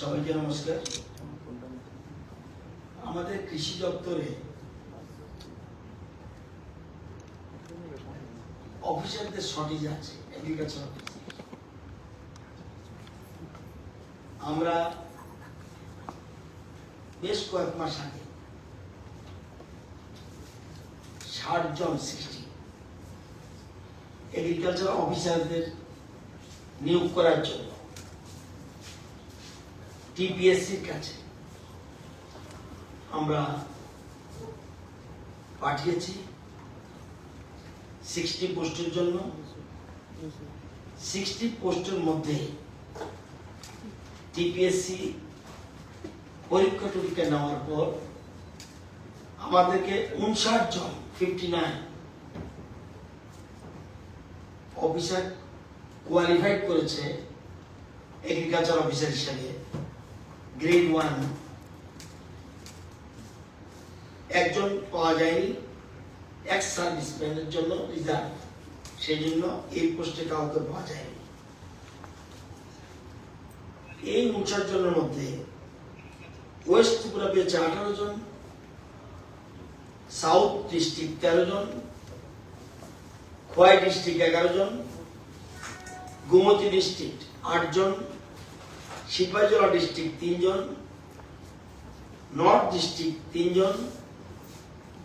সবাইকে নমস্কার। আমাদের কৃষি দপ্তরে অফিসারদের শর্টেজ আছে এগ্রিকালচার আমরা বেশ কয়েক মাস আগে ষাট জন সৃষ্টি এগ্রিকালচার অফিসারদের নিয়োগ করার জন্য টিপিএসসির কাছে আমরা পাঠিয়েছি সিক্সটি পোস্টের জন্য। সিক্সটি পোস্টের মধ্যে টিপিএসসি পরীক্ষা টরীক্ষা নেওয়ার পর আমাদেরকে উনষাট জন ফিফটি নাইন অফিসার কোয়ালিফাইড করেছে এগ্রিকালচার অফিসার হিসাবে গ্রেড ওয়ান একজন পাওয়া যায়নি, এক সার্ভিসম্যানের জন্য রিজার্ভ সেই জন্য এই পোস্টে কাউকে পাওয়া যায়নি। এই উনষাট জনের মধ্যে ওয়েস্ট ত্রিপুরা পেয়েছে আঠারো জন, সাউথ ডিস্ট্রিক্ট তেরো জন খোয়াই ডিস্ট্রিক্ট এগারো জন, গোমতী ডিস্ট্রিক্ট আট জন, সিপাহীজলা ডিস্ট্রিক্ট তিনজন নর্থ ডিস্ট্রিক্ট তিনজন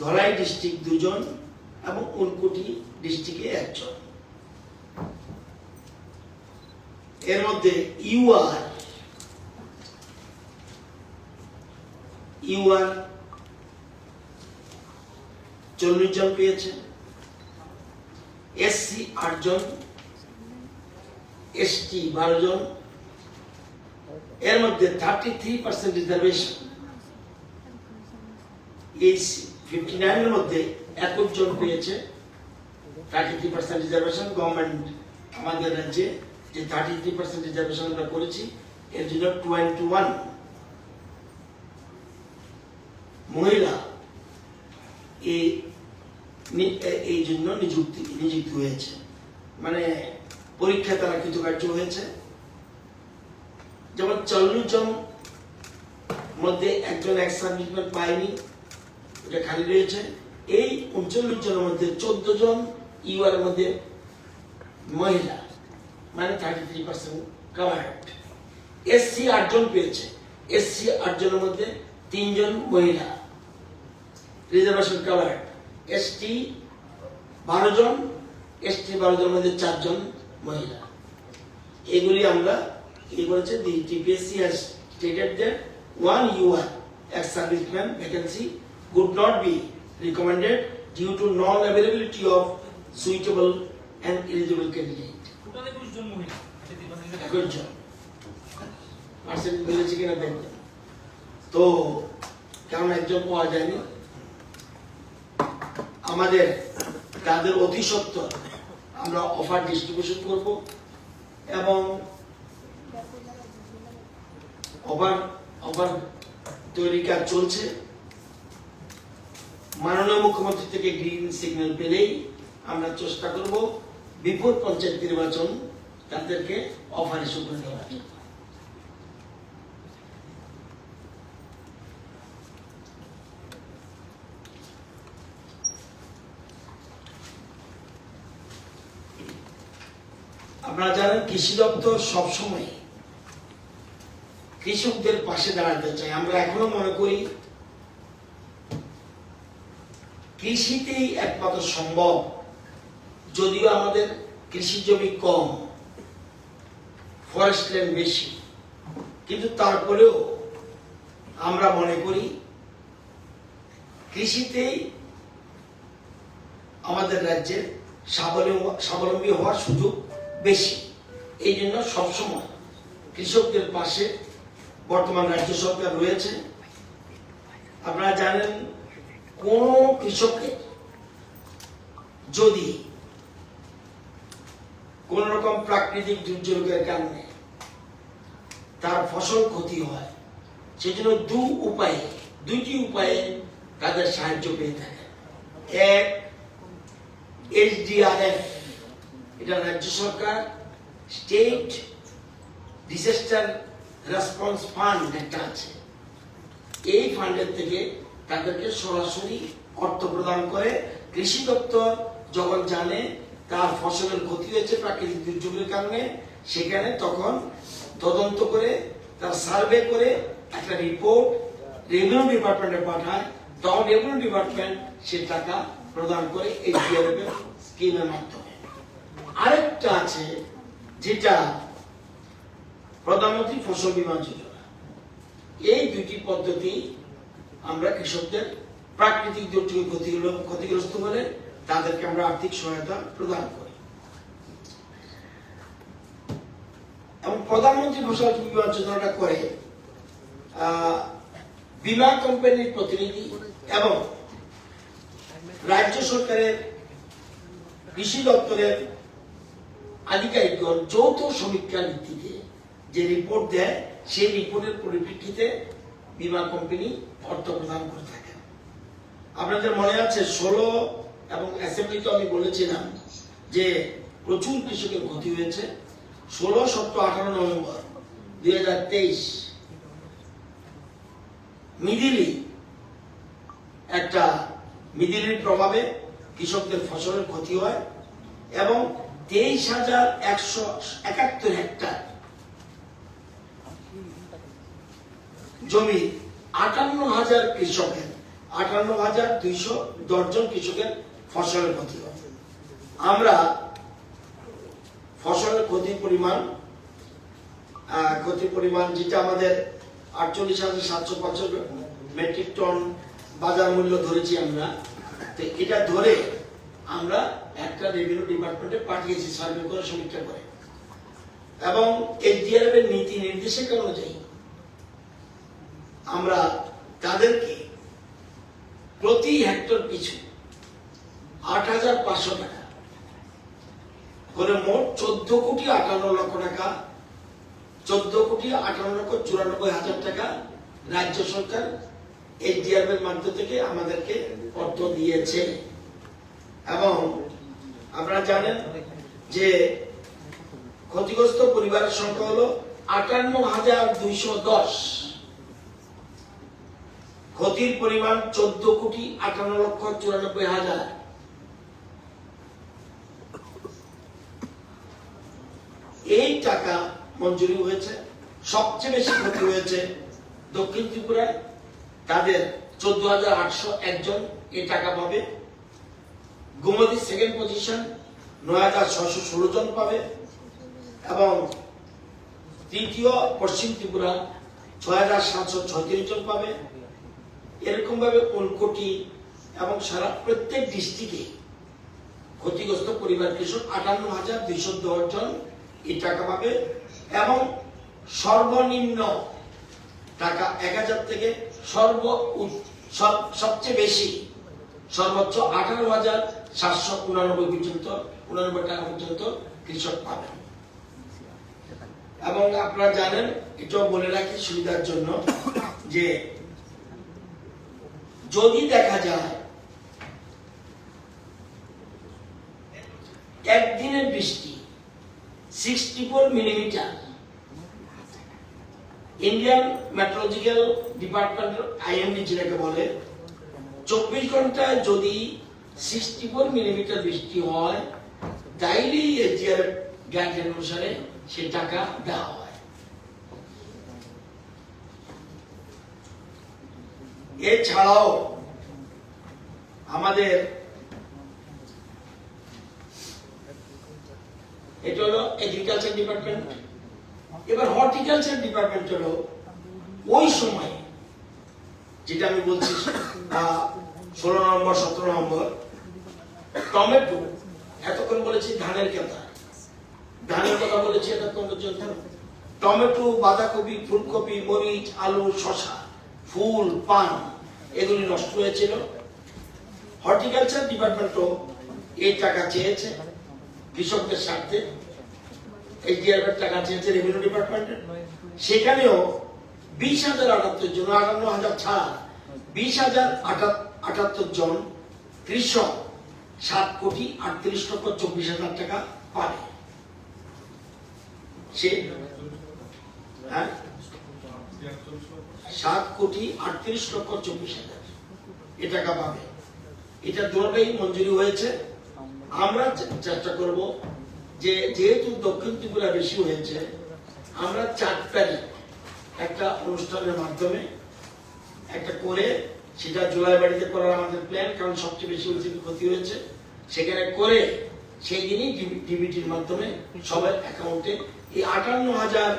ধলাই ডিস্ট্রিক্ট দুজন এবং উনকুটি ডিস্ট্রিক্টে একজন এর মধ্যে ইউআর ইউআর চল্লিশ জন পেয়েছে। এসসি আটজন, এসটি বারো জন এর মধ্যে থার্টি থ্রি পার্সেন্ট রিজার্ভেশন এই ফিফটি নাইনের মধ্যে একুশ জন পেয়েছে thirty three percent reservation government আমাদের রাজ্যে যে থার্টি থ্রি পার্সেন্ট রিজার্ভেশন আমরা করেছি, এর জন্য টোয়েন্টি ওয়ান মহিলা, এই এই জন্য নিযুক্তি নিযুক্ত হয়েছে মানে পরীক্ষায় তারা কৃতকার্য হয়েছে। যেমন চল্লিশ জন মধ্যে একজন এক সার্ভিসম্যান পায়নি এটা খালি রয়েছে। এই উনচল্লিশ জনের মধ্যে চোদ্দ জন ইউআর মধ্যে মহিলা মানে thirty three percent covered SC আটজন পেয়েছে। এসসি আটজনের মধ্যে তিনজন মহিলা রিজার্ভেশন কাভার্ড এসটি বারো জন এসটি বারো জনের মধ্যে চারজন মহিলা। এগুলি আমরা কি করেছে? The TPSC has stated that one UR ex serviceman vacancy would not be recommended due to non-availability of suitable and eligible candidate. জন আচ্ছা, তিন পার্সেন্ট জন মিলেছে কিনা দেখবেন তো কারণ একজন পাওয়া যায়নি? আমাদের তাদের অতি আমরা অফার ডিস্ট্রিবিউশন করব এবং অফার অফার তৈরি কাজ চলছে। মাননীয় মুখ্যমন্ত্রী থেকে গ্রিন সিগন্যাল পেলেই আমরা চেষ্টা করব বিপুল পঞ্চায়েত নির্বাচন তাদেরকে অফার ইস্যু করে দেওয়ার জন্য। আপনারা জানেন কৃষি দপ্তর সবসময় কৃষকদের পাশে দাঁড়াতে চাই আমরা এখনও মনে করি কৃষিতেই একমাত্র সম্ভব, যদিও আমাদের কৃষি জমি কম ফরেস্ট ল্যান্ড বেশি। কিন্তু তারপরেও আমরা মনে করি কৃষিতেই আমাদের রাজ্যের স্বাবলম্বী স্বাবলম্বী হওয়ার সুযোগ বেশি। এই জন্য সবসময় কৃষকদের পাশে বর্তমান রাজ্য সরকার রয়েছে। আপনারা জানেন, কোন কৃষকের যদি কোন রকম প্রাকৃতিক দুর্যোগের কারণে তার ফসল ক্ষতি হয়, সেজন্য দু উপায়ে, দুইটি উপায়ে তাদের সাহায্য পেয়ে থাকে। এক এই এইচডিআরএফ এটা রাজ্য সরকার স্টেট ডিজাস্টার রেসপন্স ফান্ড একটা আছে। এই ফান্ডের থেকে তাদেরকে সরাসরি অর্থ প্রদান করে। কৃষি দপ্তর যখন জানে তার ফসলের ক্ষতি হয়েছে প্রাকৃতিক দুর্যোগের কারণে, সেখানে তখন তদন্ত করে, তার সার্ভে করে একটা রিপোর্ট রেভিনিউ ডিপার্টমেন্টে পাঠায়। তখন রেভিনিউ ডিপার্টমেন্ট সে টাকা প্রদান করে এই স্কিমের মাধ্যমে। আরেকটা আছে যেটা প্রধানমন্ত্রী ফসল বীমা যোজনা। এই দুটি পদ্ধতি আমরা কৃষকদের প্রাকৃতিক দুর্যোগে ক্ষতিগ্রস্ত হলে তাদেরকে আমরা আর্থিক সহায়তা প্রদান করি। এবং প্রধানমন্ত্রী ফসল বীমা যোজনাটা করে বীমা কোম্পানির প্রতিনিধি এবং রাজ্য সরকারের কৃষি দপ্তরের আধিকারিকগণ যৌথ সমীক্ষার ভিত্তিতে যে রিপোর্ট দেয়, সেই রিপোর্টের পরিপ্রেক্ষিতে বীমা কোম্পানি অর্থ প্রদান করে থাকে। আপনাদের মনে আছে, ষোলো এবং অ্যাসেম্বলিতে আমি বলেছিলাম যে প্রচুর কৃষকের ক্ষতি হয়েছে। ষোলো, সতেরো, আঠারো নভেম্বর দুই হাজার তেইশ মিডিলি একটা মিডিলির প্রভাবে কৃষকদের ফসলের ক্ষতি হয় এবং তেইশ হাজার একশো একাত্তর হেক্টর। জমি আটান্ন হাজার কৃষকের আটান্ন হাজার দুইশো দশজন কৃষকের ফসলের ক্ষতি। হয় আমরা ফসলের ক্ষতির পরিমাণ ক্ষতির পরিমাণ যেটা আমাদের আটচল্লিশ হাজার সাতশো পঞ্চাশ মেট্রিক টন বাজার মূল্য ধরেছি আমরা। তো এটা ধরে আমরা একটা রেভিনিউ ডিপার্টমেন্টে পাঠিয়েছি, সার্ভে করে, সমীক্ষা করে। এবং এসডিআরএফ এর নীতি নির্দেশিকা অনুযায়ী আমরা তাদেরকে প্রতি হেক্টর পিছু আট হাজার পাঁচশো টাকা করে মোট চোদ্দ কোটি আটান্ন লক্ষ টাকা, চোদ্দ কোটি আটান্ন লক্ষ চুরানব্বই হাজার টাকা রাজ্য সরকার এইচডিআরএফ এর মাধ্যম থেকে আমাদেরকে অর্থ দিয়েছে। এবং আপনারা জানেন যে ক্ষতিগ্রস্ত পরিবারের সংখ্যা হলো আটান্ন হাজার দুইশো দশ। ক্ষতির পরিমাণ চোদ্দ কোটি আটান্ন লক্ষ চুরানব্বই হাজার। এই টাকা মঞ্জুরি হয়েছে, সবচেয়ে বেশি ক্ষতি হয়েছে দক্ষিণ ত্রিপুরায়। তাদের চোদ্দ হাজার আটশো একজন এই টাকা পাবে। গোমতী সেকেন্ড পজিশন নয় হাজার ছশো ষোলো জন পাবে। এবং তৃতীয় পশ্চিম ত্রিপুরা ছয় হাজার সাতশো ছত্রিশ জন পাবে। এরকম ভাবে উনকোটি এবং সারা প্রত্যেক ডিস্ট্রিক্টে ক্ষতিগ্রস্ত পরিবার কৃষক আটান্ন হাজার দুইশো দশ জন এই টাকা পাবে এবং সর্বনিম্ন টাকা এক হাজার থেকে সর্ব সবচেয়ে বেশি সর্বোচ্চ আঠারো হাজার সাতশো উনানব্বই পর্যন্ত, উনানব্বই টাকা পর্যন্ত কৃষক পাবেন। এবং আপনারা জানেন, এটাও বলে রাখি সুবিধার জন্য, যে যদি দেখা যায় একদিনের বৃষ্টি sixty four millimetre, Indian meteorological department IMD যেটাকে বলে, চব্বিশ ঘন্টায় যদি সিক্সটি ফোর মিলিমিটার বৃষ্টি হয় তাইলেই এজিআর গাইডলাইন অনুসারে সে টাকা দেওয়া হয়। এছাড়াও আমাদের এটা হলো এগ্রিকালচার ডিপার্টমেন্ট এবার হর্টিকালচার ডিপার্টমেন্ট হলো ওই সময়, যেটা আমি বলছি ষোলো নম্বর, সতেরো নম্বর টমেটো এতক্ষণ বলেছি ধানের কথা ধানের কথা বলেছি এতক্ষণ পর্যন্ত টমেটো বাঁধাকপি, ফুলকপি, মরিচ, আলু শশা ফুল, পান, এগুলি নষ্ট হয়েছিল। হর্টিকালচার ডিপার্টমেন্টও এই টাকা চেয়েছে কৃষকদের স্বার্থে। এইচডিআরএফ এর টাকা চেয়েছে রেভিনিউ ডিপার্টমেন্টের সেখানেও বিশ হাজার আটাত্তর জন, আটান্ন হাজার ছাড়া, বিশ হাজার আটাত্তর জন কৃষক সাত কোটি আটত্রিশ লক্ষ চব্বিশ হাজার টাকা পাবে। সে? হ্যাঁ? সাত কোটি আটত্রিশ লক্ষ চব্বিশ হাজার এ টাকা পাবে। এটা দুটাই মঞ্জুরি হয়েছে। আমরা চেষ্টা করব যে যেহেতু দক্ষিণ ত্রিপুরা বেশি হয়েছে, আমরা চার তারিখ একটা অনুষ্ঠানের মাধ্যমে একটা করে সেটা জুলাই বাড়িতে করার আমাদের প্ল্যান কারণ সবচেয়ে বেশি হয়েছে ক্ষতি হয়েছে। সেখানে করে সেই দিনই ডিবিটির মাধ্যমে সবার অ্যাকাউন্টে এই আটান্ন হাজার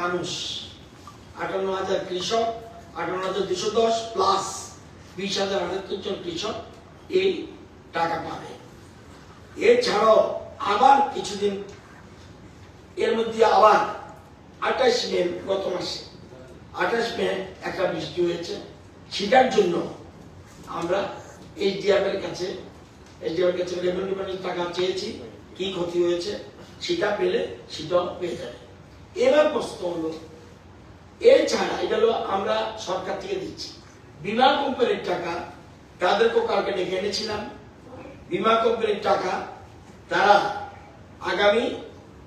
মানুষ, আটান্ন হাজার কৃষক, আটান্ন হাজার দুশো দশ প্লাস বিশ হাজার আটাত্তর জন কৃষক এই টাকা পাবে। এছাড়াও আবার কিছুদিন এর মধ্যে আবার আঠাশ মে গত মাসে, আঠাশ মে একটা বৃষ্টি হয়েছে। সেটার জন্য আমরা এইচডিএফ এর কাছে এইচডিএফ এর কাছে রেভিনিউ ডিপার্টমেন্ট টাকা চেয়েছি, কি ক্ষতি হয়েছে, সেটা পেলে সেটাও পেয়ে যাবে। এবার প্রশ্ন হলো, এছাড়া এটা হলো আমরা সরকার থেকে দিচ্ছি। বিমা কোম্পানির টাকা তাদেরকেও কালকে ডেকে এনেছিলাম। বিমা কোম্পানির টাকা তারা আগামী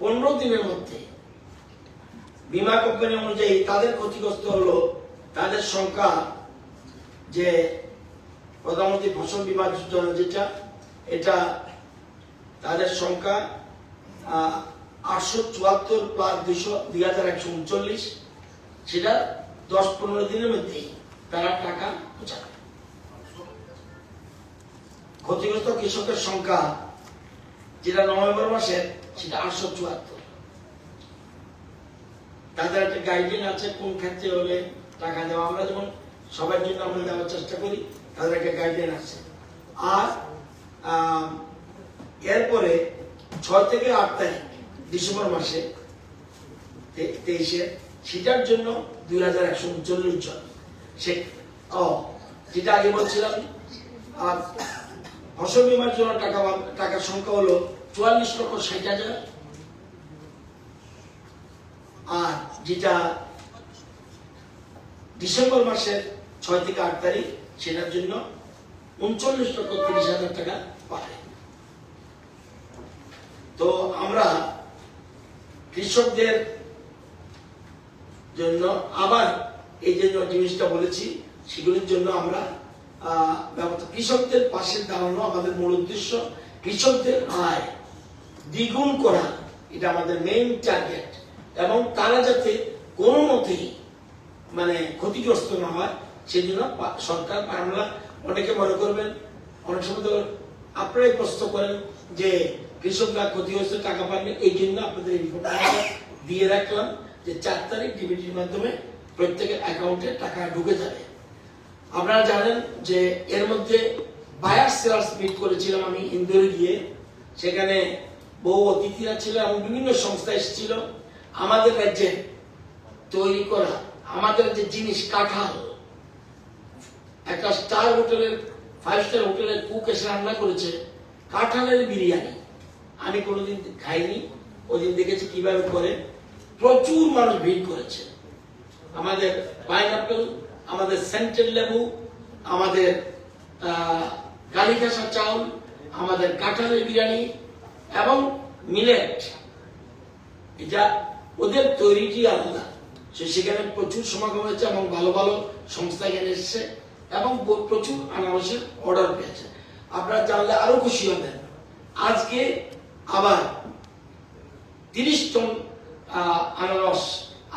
পনেরো দিনের মধ্যে বিমা কোম্পানি অনুযায়ী তাদের ক্ষতিগ্রস্ত হলো, তাদের সংখ্যা যে প্রধানমন্ত্রী ফসল বীমা যোজনা যেটা, এটা তাদের সংখ্যা আটশো চুয়াত্তর প্লাস দুইশো দুই হাজার একশো উনচল্লিশ। সেটা দশ পনেরো দিনের মধ্যেই তারা টাকা পৌঁছাবে। ক্ষতিগ্রস্ত কৃষকের সংখ্যা যেটা নভেম্বর মাসের, সেটা আটশো চুয়াত্তর। তাদের একটা গাইডলাইন আছে কোন ক্ষেত্রে হলে টাকা দেওয়া। আমরা যেমন সবার জন্য আমরা দেওয়ার চেষ্টা করি তাদের একটা গাইডলাইন আছে। আর এরপরে ছয় থেকে আট তারিখ, ডিসেম্বর মাসে তেইশে, সেটার জন্য দুই হাজার একশো উনচল্লিশ জন। সে যেটা আগে বলছিলাম আর ফসল বিমার জন্য টাকা টাকার সংখ্যা হলো চুয়াল্লিশ লক্ষ ষাট হাজার। আর যেটা ডিসেম্বর মাসের ছয় থেকে আট তারিখ, সেটার জন্য উনচল্লিশ লক্ষ তিরিশ হাজার টাকা পাবে। তো আমরা কৃষকদের জন্য আবার এই যে জিনিসটা বলেছি, সেগুলির জন্য আমরা কৃষকদের পাশে দাঁড়ানো আমাদের মূল উদ্দেশ্য, কৃষকদের আয় দ্বিগুণ করা, এটা আমাদের মেইন টার্গেট এবং তারা যাতে কোনো মতেই মানে ক্ষতিগ্রস্ত না হয় সেজন্য পা- সরকার আমরা অনেকে মনে করবেন, অনেক সময় তো আপনারাই প্রশ্ন করেন যে কৃষকরা ক্ষতি হয়েছে, টাকা পাননি এই জন্য আপনাদের ইনফরমেশন দিয়ে রাখলাম যে চার তারিখ ডিবিটির মাধ্যমে প্রত্যেকের অ্যাকাউন্টে টাকা ঢুকে যাবে। আপনারা জানেন যে এর মধ্যে বায়ার সেলার্স মিট করেছিলাম আমি ইন্দোরে গিয়ে। সেখানে বহু অতিথিরা ছিল এবং বিভিন্ন সংস্থা এসেছিল। আমাদের রাজ্যে তৈরি করা, আমাদের যে জিনিস, কাঁঠাল একটা স্টার হোটেলের ফাইভ স্টার হোটেলের কুক এসে রান্না করেছে, কাঁঠালের বিরিয়ানি। আমি কোনোদিন খাইনি, ওদিন দেখেছি কীভাবে করে। প্রচুর মানুষ ভিড় করেছে। আমাদের পাইনাপেল, আমাদের সেন্টের লেবু, আমাদের কালিকাসা চাউল, আমাদের কাঁঠালের বিরিয়ানি এবং মিলেট। এটা ওদের তৈরিটি আলাদা। সেখানে প্রচুর সমাগম হয়েছে এবং ভালো ভালো সংস্থা এখানে এসেছে। এবং প্রচুর আনারসের অর্ডার পেয়েছে আপনারা জানলে আরও খুশি হবেন। আজকে আবার তিরিশ টন আনারস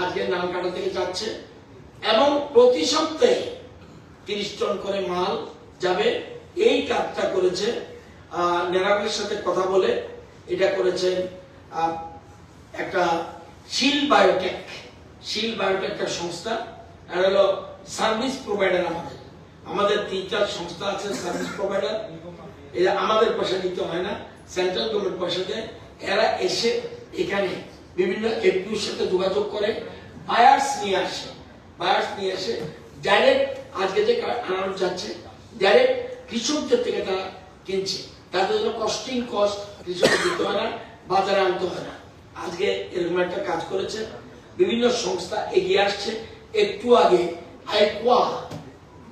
আজকে নালকাটা থেকে যাচ্ছে এবং প্রতি সপ্তাহে তিরিশ টন করে মাল যাবে। এই কাজটা করেছে নেরামের সাথে কথা বলে এটা করেছেন একটা শিল বায়োটেক। শিল বায়োটেক সংস্থা আর হলো সার্ভিস প্রোভাইডার আমাদের। আমাদের তিনটা সংস্থা আছে সার্ভিস প্রোভাইডার এরা আমাদের পয়সা দিতে হয় না সেন্ট্রাল গভর্নমেন্ট পয়সা দেয়। এরা এসে এখানে বিভিন্ন এফপিউর সাথে যোগাযোগ করে বায়ার্স নিয়ে আসে। বায়ার্স নিয়ে এসে ডাইরেক্ট আজকে যে আনারস যাচ্ছে ডাইরেক্ট কৃষকদের থেকে তারা কিনছে। তাদের জন্য কস্টিং কস্ট কৃষক দিতে হয় না, বাজারে আনতে হয় না। আজকে এরকম একটা কাজ করেছে। বিভিন্ন সংস্থা এগিয়ে আসছে। একটু আগে আইকোয়া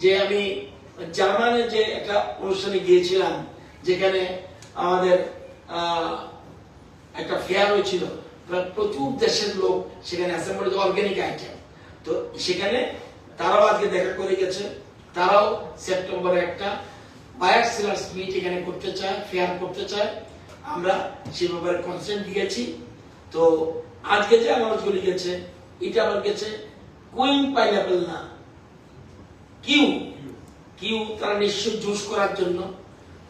যে আমি জার্মানের যে একটা অনুষ্ঠানে গিয়েছিলাম, যেখানে আমাদের একটা ফেয়ার হয়েছিল প্রচুর দেশের লোক সেখানে অ্যাসেম্বলি অর্গানিক আইটেম তো সেখানে তারাও আজকে দেখা করে গেছে। তারাও সেপ্টেম্বরে একটা বায়ার সেলার্স মিট এখানে করতে চায়, ফেয়ার করতে চায়। আমরা সে ব্যাপারে কনসেন্ট দিয়েছি। তো আজকে যে আনারসগুলি গেছে, এটা আবার গেছে কুইন পাইনাপেল না। কিউ কিউ তারা নিশ্চয় জুস করার জন্য।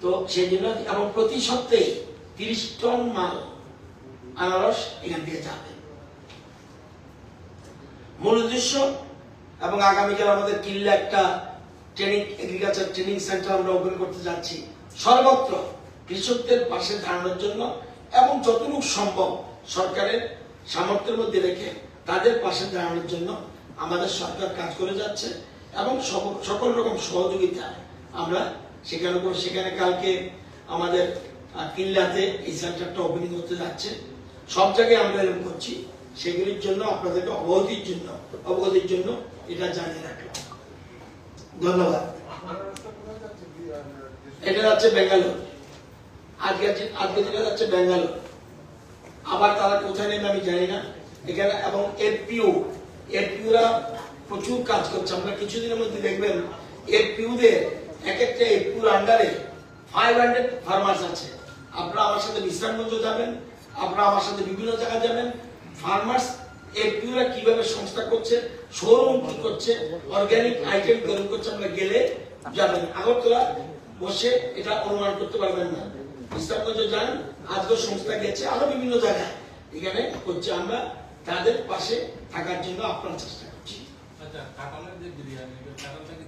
তো সেই জন্য এবং প্রতি সপ্তাহে তিরিশ টন মাল আনারস এখান থেকে যাবে মূল উদ্দেশ্য এবং আগামীকাল আমাদের কিল্লা একটা ট্রেনিং এগ্রিকালচার ট্রেনিং সেন্টার আমরা ওপেন করতে যাচ্ছি। সর্বত্র কৃষকদের পাশে দাঁড়ানোর জন্য এবং যতটুকু সম্ভব সরকারের সামর্থ্যের মধ্যে রেখে তাদের পাশে দাঁড়ানোর জন্য আমাদের সরকার কাজ করে যাচ্ছে। এবং সকল রকম সহযোগিতা আমরা সেখানে করে সেখানে কালকে আমাদের কিল্লাতে এই সেন্টারটা ওপেনিং হতে যাচ্ছে। সব জায়গায় আমরা এরকম করছি। সেগুলির জন্য আপনাদেরকে অবগতির জন্য অবগতির জন্য এটা জানিয়ে রাখলাম। ধন্যবাদ। এটা যাচ্ছে বেঙ্গালোর আজকে আজকে যেটা যাচ্ছে বেঙ্গালোর আবার তারা কোথায় নেবে আমি জানি না। এখানে এবং এফপিউ এফপিউরা প্রচুর কাজ করছে। আমরা কিছুদিনের মধ্যে দেখবেন এফপিউদের এক একটা এফপিউর আন্ডারে ফাইভ হান্ড্রেড ফার্মার্স আছে। আপনারা আমার সাথে বিশ্রামগঞ্জ যাবেন, আপনারা আমার সাথে বিভিন্ন জায়গায় যাবেন। ফার্মার্স এফপিউরা কীভাবে সংস্থা করছে শোরুম কি করছে অর্গানিক আইটেম তৈরি করছে, আমরা গেলে যাবেন। আগরতলা বসে এটা অনুমান করতে পারবেন না। ইসলামগঞ্জ যান আজকে সংস্থা গেছে, আরও বিভিন্ন জায়গায়। এখানে হচ্ছে আমরা তাদের পাশে থাকার জন্য আপনার চেষ্টা কাঁঠালের যে বিরিয়ানি কাঁঠালটা